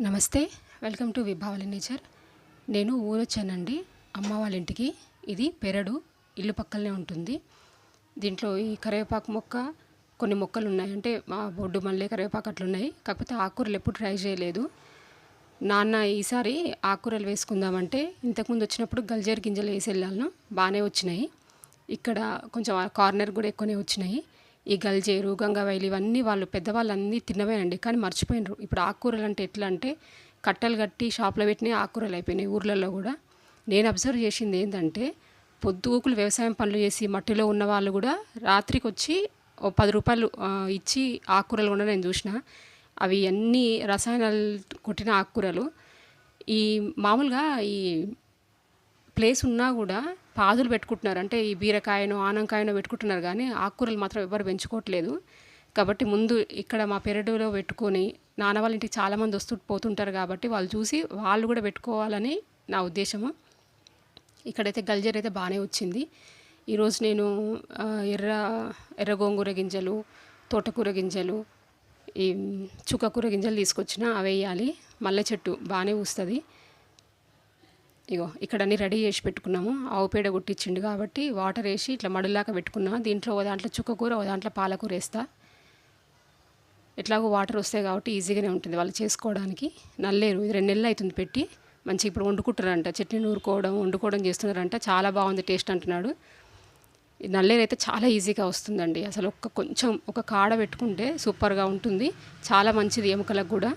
నమస్తే welcome to విభావలి nature. నేను ఊరొచ్చానండి. అమ్మ వాళ్ళ ఇంటికి. ఇది పెరడు ఇల్లు పక్కనే ఉంటుంది. దీంట్లో ఈ కరివేపాకు మొక్క కొన్ని మొక్కలు ఉన్నాయి అంటే మా బొడ్డు మళ్ళీ కరివేపాకు అట్లున్నాయి. కాకపోతే ఆకుకూరలు ఎప్పుడు ట్రై చేయలేదు. నాన్న ఈసారి ఆకుకూరలు వేసుకుందామంటే ఇంతకుముందు వచ్చినప్పుడు గల్జేరు గింజలు వేసి వెళ్ళాను బాగానే వచ్చినాయి. ఇక్కడ కొంచెం కార్నర్ కూడా ఎక్కువనే వచ్చినాయి. ఈ గల్జేరు గంగవైలు ఇవన్నీ వాళ్ళు పెద్దవాళ్ళు అన్నీ తినవేనండి కానీ మర్చిపోయినారు. ఇప్పుడు ఆకుకూరలు అంటే ఎట్లా అంటే కట్టలు కట్టి షాప్లో పెట్టిన ఆకుకూరలు అయిపోయినాయి ఊర్లలో కూడా. నేను అబ్జర్వ్ చేసింది ఏంటంటే పొద్దుగూకులు వ్యవసాయం పనులు చేసి మట్టిలో ఉన్న వాళ్ళు కూడా రాత్రికి వచ్చి ఓ పది రూపాయలు ఇచ్చి ఆకుకూరలు కూడా నేను చూసిన. అవి అన్నీ రసాయనాలు కొట్టిన ఆకుకూరలు. ఈ మామూలుగా ఈ ప్లేస్ ఉన్నా కూడా పాదులు పెట్టుకుంటున్నారు. అంటే ఈ బీరకాయనో ఆనంకాయనో పెట్టుకుంటున్నారు కానీ ఆకుకూరలు మాత్రం ఎవరు పెంచుకోవట్లేదు. కాబట్టి ముందు ఇక్కడ మా పెరడులో పెట్టుకొని నాన్న వాళ్ళ ఇంటికి చాలామంది వస్తూ పోతుంటారు కాబట్టి వాళ్ళు చూసి వాళ్ళు కూడా పెట్టుకోవాలని నా ఉద్దేశము. ఇక్కడైతే గల్జర్ అయితే బాగానే వచ్చింది. ఈరోజు నేను ఎర్ర ఎర్ర గోంగూర గింజలు తోటకూర గింజలు ఈ చుక్కకూర గింజలు తీసుకొచ్చిన అవి వేయాలి. మల్లె చెట్టు బాగానే వస్తుంది ఇగో ఇక్కడ అన్ని రెడీ చేసి పెట్టుకున్నాము. ఆవు పేడ కొట్టించిండు కాబట్టి వాటర్ వేసి ఇట్లా మడులాగా పెట్టుకున్నా. దీంట్లో ఒక దాంట్లో చుక్కకూర ఒక దాంట్లో పాలకూర వేస్తా. ఎట్లాగో వాటర్ వస్తాయి కాబట్టి ఈజీగానే ఉంటుంది వాళ్ళు చేసుకోవడానికి. నల్లేరు ఇది రెండు నెలలు అవుతుంది పెట్టి. మంచి ఇప్పుడు వండుకుంటారంట చట్నీ నూరుకోవడం వండుకోవడం చేస్తున్నారంట. చాలా బాగుంది టేస్ట్ అంటున్నాడు. ఈ నల్లేరు అయితే చాలా ఈజీగా వస్తుందండి. అసలు ఒక్క కొంచెం ఒక కాడ పెట్టుకుంటే సూపర్గా ఉంటుంది. చాలా మంచిది ఎముకలకు కూడా.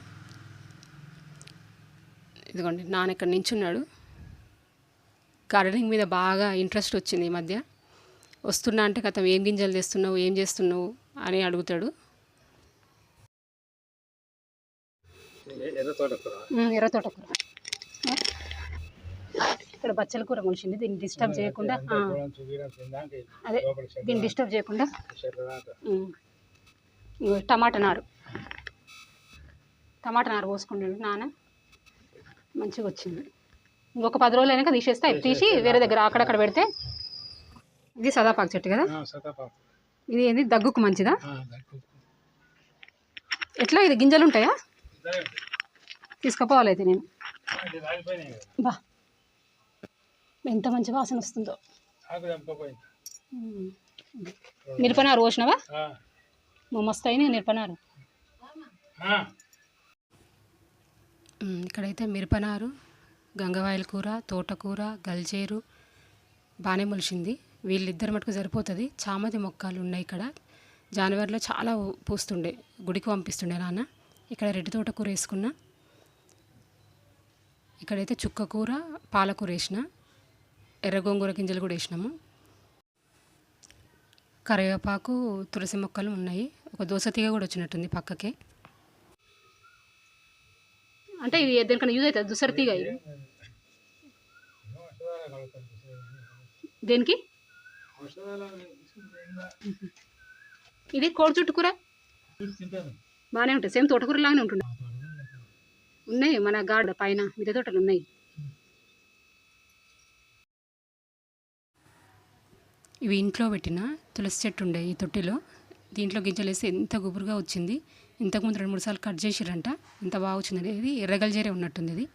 ఇదిగోండి నాన్న ఇక్కడ నించున్నాడు. గార్డెనింగ్ మీద బాగా ఇంట్రెస్ట్ వచ్చింది ఈ మధ్య. వస్తున్నా అంటే కథం ఏం గింజలు తెస్తున్నావు ఏం చేస్తున్నావు అని అడుగుతాడు. ఎర్ర తోటకూర. ఇక్కడ బచ్చల కూర మొలిచింది దీన్ని డిస్టర్బ్ చేయకుండా అదే దీన్ని డిస్టర్బ్ చేయకుండా. టమాటా నారు. టమాటా నారు పోసుకున్నాడు నాన్న. మంచిగా వచ్చింది. ఇంకొక పది రోజులు అయినాక తీసేస్తే తీసి వేరే దగ్గర అక్కడక్కడ పెడితే ఇది సదాపాకు చెట్టు కదా? ఇది ఏంది? దగ్గుకు మంచిదా? ఎట్లా ఇది? గింజలు ఉంటాయా? తీసుకుపోవాలి అయితే నేను. బా. ఎంత మంచి వాసన వస్తుందో. మిరపనారు పోసినావా? మా మస్తు అయినాయి మిరపనారు. ఉమ్, ఇక్కడైతే మిరపనారు. గంగవాయల కూర తోటకూర గల్జేరు బాగానే మొలిచింది వీళ్ళిద్దరు మటుకు సరిపోతుంది. చామతి మొక్కలు ఉన్నాయి ఇక్కడ. జనవరిలో చాలా పూస్తుండే. గుడికి పంపిస్తుండే నాన్న. ఇక్కడ రెడ్డి తోటకూర వేసుకున్నా. ఇక్కడైతే చుక్కకూర పాలకూర వేసిన. ఎర్ర గోంగూర గింజలు కూడా వేసినాము. కరివేపాకు తులసి మొక్కలు ఉన్నాయి. ఒక దోస తీగ కూడా వచ్చినట్టుంది పక్కకే. అంటే ఇది దేనికన్నా యూజ్ అవుతుంది? దుసరి తీగ ఇది? దేనికి? ఇది కోడి చుట్టుకూర బాగానే ఉంటుంది సేమ్ తోటకూర లాగానే ఉంటుంది ఉన్నాయి మన గార్డ పైన మిద్దె తోటలు ఉన్నాయి. ఇవి ఇంట్లో పెట్టిన తులసి చెట్టు ఉండే ఈ తొట్టిలో. దీంట్లో గింజలు వేస్తే ఎంత గుబురుగా వచ్చింది. ఇంతకుముందు రెండు మూడు సార్లు కట్ చేసిరంట ఎంత బాగా వచ్చింది ఇది ఎర్రగల్జేరే ఉన్నట్టుంది ఇది.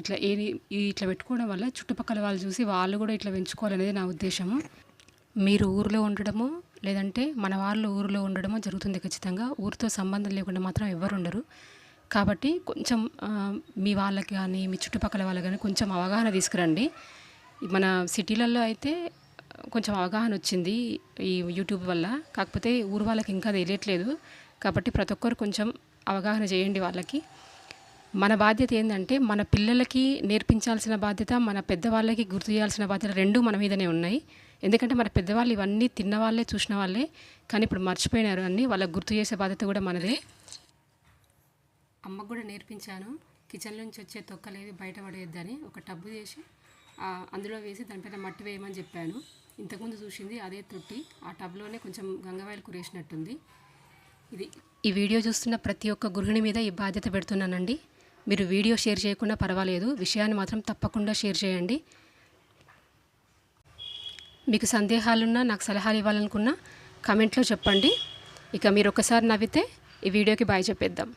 ఇట్లా ఏది ఇట్లా పెట్టుకోవడం వల్ల చుట్టుపక్కల వాళ్ళు చూసి వాళ్ళు కూడా ఇట్లా పెంచుకోవాలనేది నా ఉద్దేశము. మీరు ఊరిలో ఉండడము లేదంటే మన వాళ్ళు ఊరిలో ఉండడమో జరుగుతుంది ఖచ్చితంగా. ఊరితో సంబంధం లేకుండా మాత్రం ఎవరు ఉండరు. కాబట్టి కొంచెం మీ వాళ్ళకి కానీ మీ చుట్టుపక్కల వాళ్ళకి కానీ కొంచెం అవగాహన తీసుకురండి. మన సిటీలలో అయితే కొంచెం అవగాహన వచ్చింది ఈ యూట్యూబ్ వల్ల. కాకపోతే ఊరు వాళ్ళకి ఇంకా తెలియట్లేదు. కాబట్టి ప్రతి ఒక్కరు కొంచెం అవగాహన చేయండి వాళ్ళకి. మన బాధ్యత ఏంటంటే మన పిల్లలకి నేర్పించాల్సిన బాధ్యత మన పెద్దవాళ్ళకి గుర్తు చేయాల్సిన బాధ్యత రెండు మన మీదనే ఉన్నాయి. ఎందుకంటే మన పెద్దవాళ్ళు ఇవన్నీ తిన్న వాళ్ళే చూసిన వాళ్ళే. కానీ ఇప్పుడు మర్చిపోయినారు అన్ని. వాళ్ళకి గుర్తు చేసే బాధ్యత కూడా మనదే. అమ్మకు కూడా నేర్పించాను. కిచెన్ నుంచి వచ్చే తొక్కలేవి బయట పడేద్దని ఒక టబ్బు చేసి అందులో వేసి దానిపైన మట్టి వేయమని చెప్పాను. ఇంతకుముందు చూసింది అదే తొట్టి ఆ టబ్లోనే కొంచెం గంగవాయలు కురేసినట్టుంది. ఇది ఈ వీడియో చూస్తున్న ప్రతి ఒక్క గృహిణి మీద ఈ బాధ్యత పెడుతున్నానండి. మీరు వీడియో షేర్ చేయకుండా పర్వాలేదు. విషయాన్ని మాత్రం తప్పకుండా షేర్ చేయండి. మీకు సందేహాలున్నా నాకు సలహాలు ఇవ్వాలనుకున్నా కమెంట్లో చెప్పండి. ఇక మీరు ఒకసారి నవ్వితే ఈ వీడియోకి బాయ్ చెప్పేద్దాం.